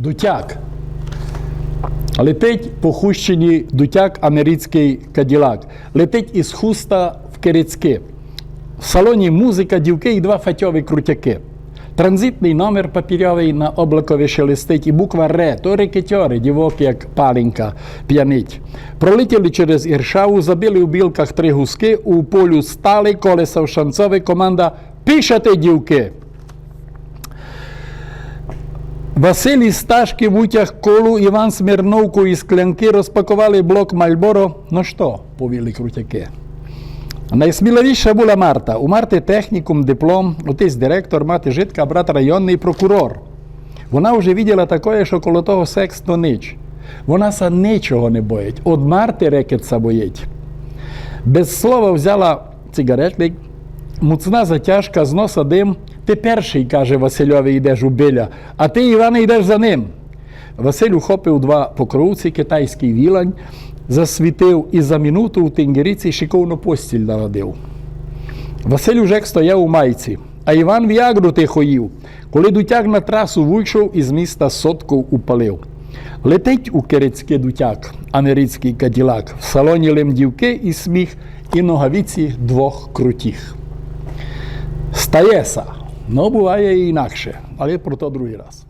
Дутяк. Летить по Хущині дутяк американський каділак. Летить із хуста в Керецьки. В салоні музика, дівки і два фатьові крутяки. Транзитний номер папірьовий на облакові шелестить і буква Ре, то рекетьори, дівок, як паленька, п'янить. Пролетіли через Іршаву, забили у білках три гуски, у полю стали, колеса в шанцове, команда «Пішати, дівки!» Василій Сташки в утяг колу, Іван Смірновку і склянки розпакували блок Мальборо. Ну що, повіли крутяки. Найсміливіша була Марта. У Марти технікум, диплом, отець директор, мати житка, брат районний прокурор. Вона вже виділа таке, що коло того секс то ніч. Вона са нічого не боїть. От Марти рекетса боїть. Без слова взяла цигаретлик, муцна затяжка, з носа дим. Ти перший, каже Васильові, йдеш у биля, а ти, Іване, йдеш за ним. Василь ухопив два покровці, китайський вілань, засвітив і за минуту у тингеріці шиковну постіль народив. Василь уже стояв у майці, а Іван віагру тихо їв. Коли дутяк на трасу вийшов, із міста сотку упалив. Летить у Керецьке дутяк, американський каділак, в салоні лемдівки і сміх, і ногавіці двох крутіх. Стаєса. Ну, буває і інакше, але про то другий раз.